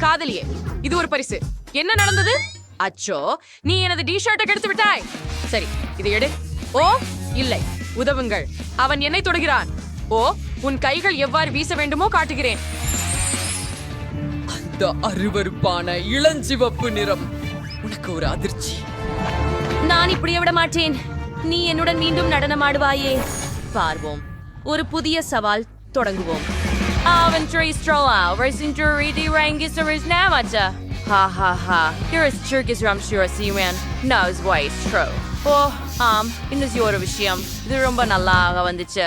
காதலியே. இது ஒரு பரிசு. என்ன நடந்தது? அச்சோ நீ எனது டி ஷர்ட்டை கெடுத்து விட்டாய். சரி இதை எடு. ஓ இல்லை. உதவுங்கள். அவன் என்னை தொடுகிறான். ஓ உன் கைகள் எவ்வாறு வீச வேண்டுமோ காட்டுகிறேன். அந்த அருவருப்பான இளஞ்சிவப்பு நிறம். உனக்கு ஒரு அதிர்ச்சி. நான் இப்படியே விட மாட்டேன். நீ என்னுடன் மீண்டும் நடனமாடுவாயே. பார்வோம். ஒரு புதிய சவால் தொடங்குவோம். Aventry Strolla, racing to Rangis or is Namacha. Ha ha ha. You're as Turkish Ram sure see man. Knows why it's true. Oh, um, இந்த ஒரு விஷயம் இது ரொம்ப நல்லா வந்துச்சு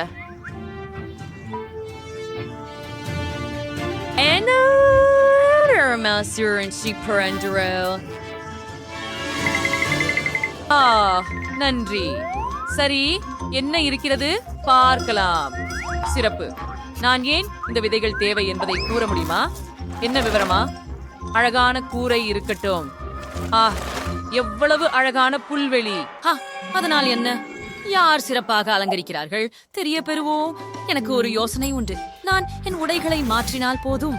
Master and she ஆ நன்றி சரி என்ன இருக்கிறது பார்க்கலாம் சிறப்பு நான் ஏன் இந்த விதைகள் தேவை என்பதை கூற முடியுமா? என்ன விவரமா? அழகான கூரை இருக்கட்டும். ஆ எவ்வளவு அழகான புல்வெளி. அதனால் என்ன? யார் சிறப்பாக அலங்கரிக்கிறார்கள்? தெரிய பெறுவோம். எனக்கு ஒரு யோசனை உண்டு. நான் என் உடைகளை மாற்றினால் போதும்.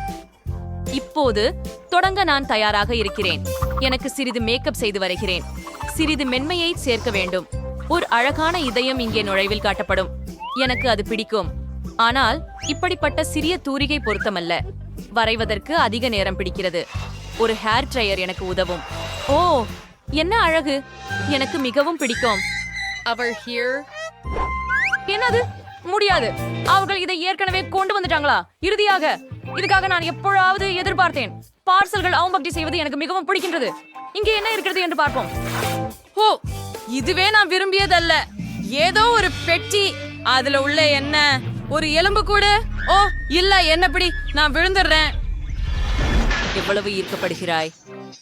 இப்போது தொடங்க நான் தயாராக இருக்கிறேன். எனக்கு சிறிது மேக்கப் செய்து வருகிறேன். சிறிது மென்மையை சேர்க்க வேண்டும். ஒரு அழகான இதயம் இங்கே நுழைவில் காட்டப்படும். எனக்கு அது பிடிக்கும். ஆனால் இப்படிப்பட்ட சிறிய தூரிகை பொருத்தமல்ல. வரைவதற்கு அதிக நேரம் பிடிக்கிறது. ஒரு ஹேர் ட்ரையர் எனக்கு உதவும். ஓ என்ன அழகு. எனக்கு மிகவும் பிடிக்கும். அவள் ஹியர் என்னது? முடியாது. அவர்கள் இதை ஏற்கனவே கொண்டு வந்துட்டாங்களா? இறுதியாக. இதுக்காக நான் எப்பொழுதாவது எதிர்பார்த்தேன். பார்சல்கள் அவம்பக்தி செய்வது எனக்கு மிகவும் பிடிக்கின்றது. இங்கே என்ன இருக்கிறது என்று பார்ப்போம். ஓ இதுவே நான் விரும்பியதல்ல. ஏதோ ஒரு பெட்டி. அதுல உள்ள என்ன? ஒரு எலும்பு கூட? ஓ இல்ல என்னப்படி நான் விழுந்துடுறேன். எவ்வளவு ஈர்க்கப்படுகிறாய்.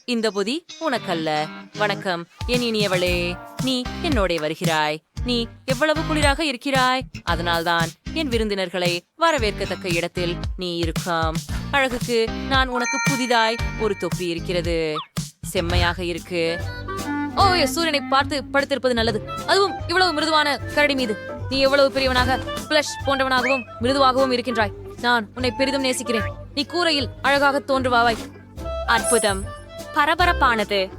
இந்த புதி உனக்கல்ல. வணக்கம் என் இனியவளே. நீ என்னோட வருகிறாய். நீ எவ்வளவு குளிராக இருக்கிறாய். அதனால்தான் என் விருந்தினர்களை வரவேற்கத்தக்க இடத்தில் நீ இருக்காம். அழகுக்கு நான் உனக்கு புதிதாய் ஒரு தொப்பி இருக்கிறது. செம்மையாக இருக்கு. ஓ சூரியனை பார்த்து படுத்திருப்பது நல்லது. அதுவும் இவ்வளவு மிருதுவான கரடி மீது. நீ எவ்வளவு பெரியவனாக பிளஷ் போன்றவனாகவும் மிருதுவாகவும் இருக்கின்றாய். நான் உன்னை பெரிதும் நேசிக்கிறேன். நீ கூரையில் அழகாக தோன்றுவாவாய் அற்புதம். பரபரப்பானது.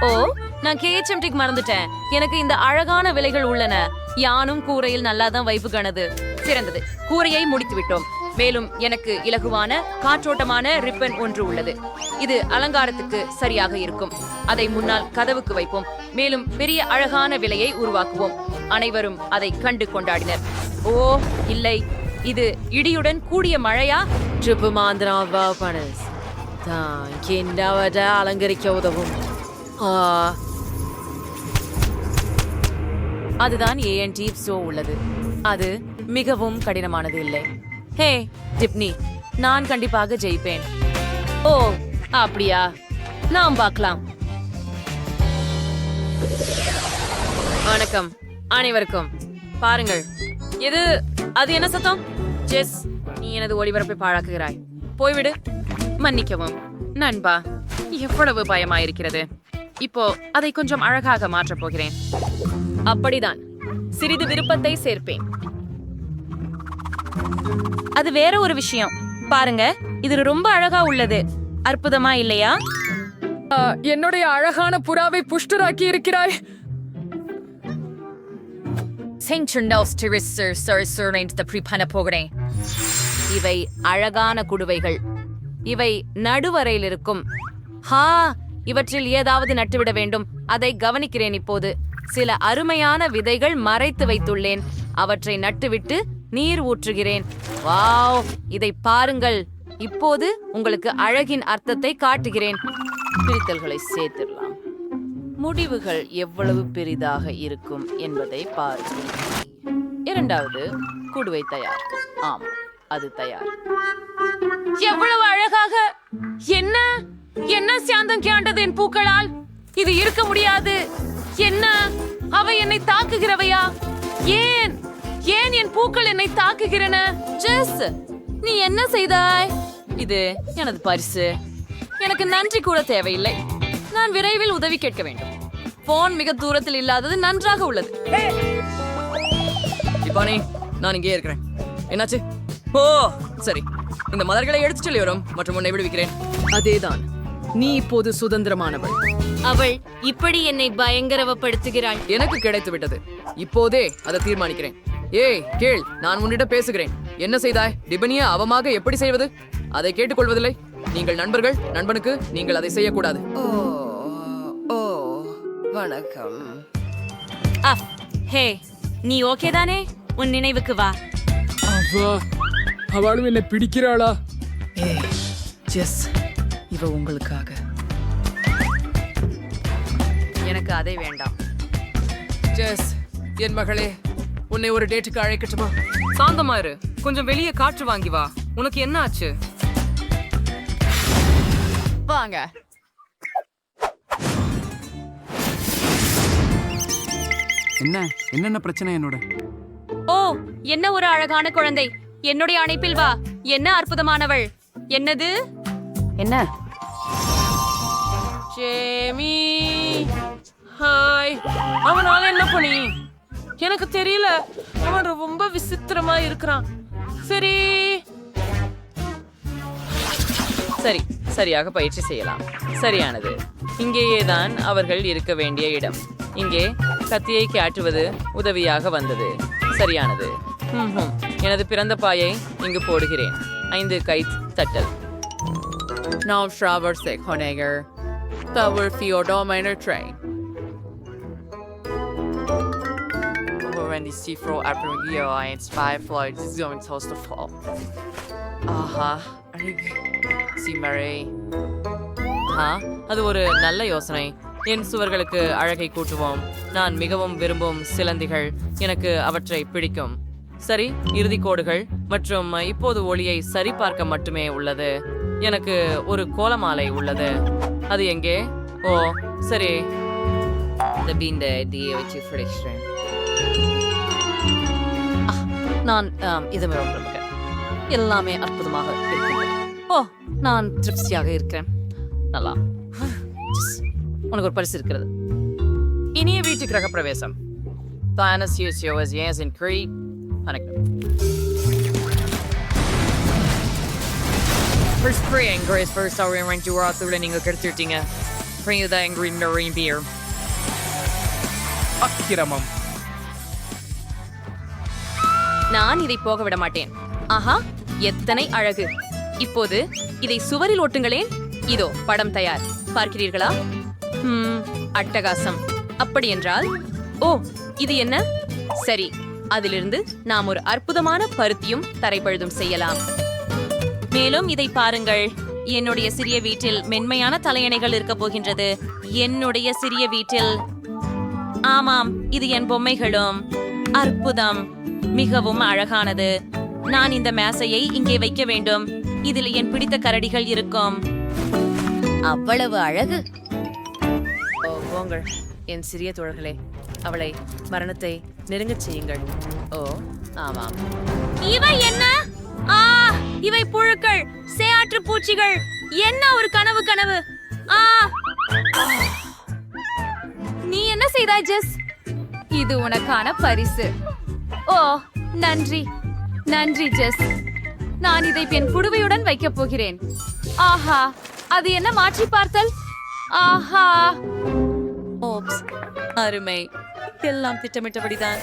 ஓ நான் கேஎச்எம்டிக்கு மறந்துட்டேன். எனக்கு இந்த அழகான விலைகள் உள்ளன. யானும் கூரையில் நல்லாதான் வைப்பு கணது. சிறந்தது. கூரையை முடித்து விட்டோம் மேலும் எனக்கு இலகுவான காற்றோட்டமான ரிப்பன் ஒன்று உள்ளது. இது அலங்காரத்துக்கு சரியாக இருக்கும். அதை முன்னால் கதவுக்கு வைப்போம். மேலும் பெரிய அழகான விலையை உருவாக்குவோம். அனைவரும் அதை கண்டு கொண்டாடினர். ஓ இல்லை. இது இடியுடன் கூடிய மழையா? ட்ரிப்பு மாந்திராவா பனஸ் தான் கிண்டாவத அலங்கரிக்க உதவும். ஆ. அதுதான் ஏஎன்டி ஷோ உள்ளது. அது மிகவும் கடினமானது இல்லை. ஹே டிப்னி நான் கண்டிப்பாக ஜெயிப்பேன். ஓ அப்படியா? நாம் பார்க்கலாம். வணக்கம். அனைவருக்கும் பாருங்கள். இது அது என்ன சத்தம்? ஜெஸ் நீ எனது ஒளிபரப்பை பாழாக்குகிறாய். போய்விடு. மன்னிக்கவும். நண்பா எவ்வளவு பயமாயிருக்கிறது. இப்போ அதை கொஞ்சம் அழகாக மாற்றப் போகிறேன். அப்படிதான். சிறிது விருப்பத்தை சேர்ப்பேன். அது வேற ஒரு விஷயம். பாருங்க இது ரொம்ப அழகா உள்ளது. அற்புதமா இல்லையா? என்னுடைய அழகான புறாவை புஷ்டராக்கி இருக்கிறாய் இவை அழகான குடுவைகள். இவை நடுவரையில் இருக்கும். ஹா இவற்றில் ஏதாவது நட்டுவிட வேண்டும். அதை கவனிக்கிறேன் இப்போது. சில அருமையான விதைகள் மறைத்து வைத்துள்ளேன். அவற்றை நட்டுவிட்டு நீர் ஊற்றுகிறேன். வாவ்! இதை பாருங்கள். இப்போது உங்களுக்கு அழகின் அர்த்தத்தை காட்டுகிறேன். பிரித்தல்களை சேர்த்து. முடிவுகள் எவ்வளவு பெரிதாக இருக்கும் என்பதை பாருங்கள் இரண்டாவது குடுவை தயார். ஆம் அது தயார். எவ்வளவு அழகாக! என்ன? என்ன சாந்தம் கேண்டது என் பூக்களால்? இது இருக்க முடியாது. என்ன? அவை என்னை தாக்குகிறவையா? ஏன்? ஏன் என் பூக்கள் என்னை தாக்குகிறன? ஜெஸ் நீ என்ன செய்தாய்? இது எனது பரிசு. எனக்கு நன்றி கூட தேவையில்லை. நான் விரைவில் உதவி கேட்க வேண்டும். போன் மிக தூரத்தில் இல்லாதது நன்றாக உள்ளது. இப்பானே நான் இங்கே இருக்கிறேன். என்னாச்சு? ஓ சரி. இந்த மலர்களை எடுத்துச் சொல்லி வரும் மற்றும் உன்னை விடுவிக்கிறேன். அதேதான். நீ இப்போது சுதந்திரமானவள். அவள் இப்படி என்னை பயங்கரவப்படுத்துகிறாள். எனக்கு கிடைத்து விட்டது. இப்போதே அதை தீர்மானிக்கிறேன். ஏய் கேள் நான் உன்னிடம் பேசுகிறேன். என்ன செய்தாய்? டிபனியா அவமாக எப்படி செய்வது? அதை கேட்டுக்கொள்வதில்லை. நீங்கள் நண்பர்கள் நண்பனுக்கு நீங்கள் அதை செய்யக்கூடாது. ஓ. வணக்கம். அஃப் ஹே நீ ஓகே தானே? உன் நினைவுக்கு வா. அவா அவளும் என்ன பிடிக்கிறாளா? ஏய் ஜெஸ் இவ உங்களுக்காக. எனக்கு அதை வேண்டாம். ஜெஸ் என் மகளே உன்னை ஒரு டேட்டுக்கு அழைக்கட்டுமா? சாந்தமா இரு. கொஞ்சம் வெளியே காற்று வாங்கி வா. உனக்கு என்ன ஆச்சு? வாங்க. என்ன? என்னென்ன பிரச்சனை என்னோட? ஓ என்ன ஒரு அழகான குழந்தை? என்னுடைய அணைப்பில் வா. என்ன அற்புதமானவள்? என்னது? என்ன? ஜேமி. ஹாய். அவனால என்ன பண்ணி எனக்கு தெரியல. அவன் ரொம்ப விசித்திரமா இருக்கிறான். சரி. சரி சரியாக பயிற்சி செய்யலாம். சரியானது. இங்கேயே தான் அவர்கள் இருக்க வேண்டிய இடம். இங்கே கத்தியை காட்டுவது உதவியாக வந்தது சரியானது ம்ஹும். எனது பிறந்த பாயை இங்கு போடுகிறேன் ஐந்து கை தட்டல் Now shower sick Honegger. Tower Theodore Minor Train. when the sea floor after year and five flights is going towards the fall. Aha, see Mary. ஆ அது ஒரு நல்ல யோசனை என் சுவர்களுக்கு அழகை கூட்டுவோம். நான் மிகவும் விரும்பும் சிலந்திகள் எனக்கு அவற்றை பிடிக்கும். சரி இறுதிக் கோடுகள் மற்றும் இப்போது ஒளியை சரிபார்க்க மட்டுமே உள்ளது. எனக்கு ஒரு கோலமாலை உள்ளது. அது எங்கே? ஓ சரி. நான் இது ரொம்ப எல்லாமே அற்புதமாக இருக்கின்றது. ஓ நான் திருப்தியாக இருக்கிறேன். நல்லா. உனக்கு ஒரு பரிசு இருக்கிறது. இனிய வீட்டு கிரக பிரவேசம் Thanos Husio as yes in Crete. வணக்கம். First free angry is first hour in you are through நீங்க கெடுத்துட்டீங்க Bring you the angry marine beer. அக்கிரமம். நான் இதை போக விட மாட்டேன். ஆஹா எத்தனை அழகு. இப்போது இதை சுவரில் ஒட்டுங்களேன் இதோ படம் தயார். பார்க்கிறீர்களா? அட்டகாசம். அப்படி என்றால் ஓ இது என்ன? சரி அதிலிருந்து நாம் ஒரு அற்புதமான பருத்தியும் தரைப்பழுதும் செய்யலாம். மேலும் இதை பாருங்கள். என்னுடைய சிறிய வீட்டில் மென்மையான தலையணைகள் இருக்க போகின்றது. என்னுடைய சிறிய வீட்டில் ஆமாம் இது என் பொம்மைகளும். அற்புதம். மிகவும் அழகானது. நான் இந்த மேசையை இங்கே வைக்க வேண்டும். இதில் என் பிடித்த கரடிகள் இருக்கும். அவ்வளவு அழகு. போங்கள் என் சிறிய தோழர்களே அவளை மரணத்தை நெருங்கச் செய்யுங்கள். ஓ ஆமாம். இவை என்ன? ஆ இவை புழுக்கள் சேயாற்று பூச்சிகள். என்ன ஒரு கனவு கனவு? ஆ. நீ என்ன செய்தாய் ஜெஸ்? இது உனக்கான பரிசு. ஓ நன்றி. நன்றி ஜெஸ். நான் இதை என் புடுவையுடன் வைக்கப் போகிறேன். ஆஹா அது என்ன மாற்றி பார்த்தல்? ஆஹா. அருமை. எல்லாம் திட்டமிட்டபடிதான்.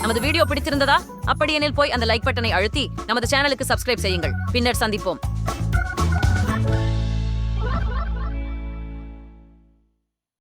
நமது வீடியோ பிடித்திருந்ததா? அப்படியெனில் போய் அந்த லைக் பட்டனை அழுத்தி நமது சேனலுக்கு சப்ஸ்கிரைப் செய்யுங்கள். பின்னர் சந்திப்போம்.